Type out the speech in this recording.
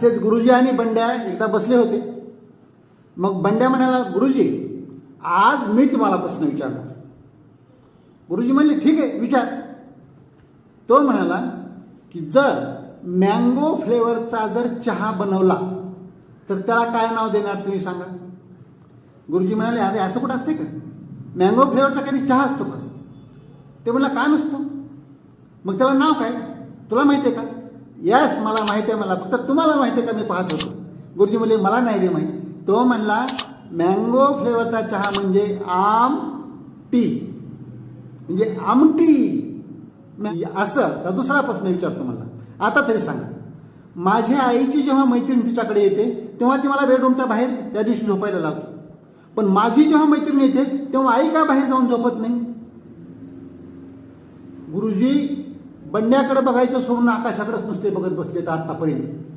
असेच गुरुजी आणि बंड्या एकदा बसले होते. मग बंड्या म्हणाला गुरुजी आज मी तुम्हाला प्रश्न विचारणार गुरुजी म्हणले ठीक आहे विचार. तो म्हणाला की जर मँगो फ्लेवरचा जर चहा बनवला तर त्याला काय नाव देणार तुम्ही सांगा? गुरुजी म्हणाले अरे असं कुठं असते का? मँगो फ्लेवरचा कधी चहा असतो का? ते म्हणला का नसतो? मग त्याला नाव काय? तुला माहिती आहे का? यस मला माहिती आहे मला फक्त तुम्हाला माहिती आहे का मी पाहत होतो. गुरुजी म्हणले मला नाही रे माहिती. तो म्हणला मँगो फ्लेवरचा चहा म्हणजे आम टी. म्हणजे आमटी असं तर दुसरा प्रश्न विचारतो मला आता तरी सांगा. माझ्या आईची जेव्हा मैत्रीण तिच्याकडे येते तेव्हा ती मला बेडरूमच्या बाहेर त्या दिवशी झोपायला लागतो पण माझी जेव्हा मैत्रीण येते तेव्हा आई का बाहेर जाऊन झोपत नाही? गुरुजी बंड्याकडे बघायचं सोडून आकाशाकडेच नुसते बघत बसले तर आतापर्यंत.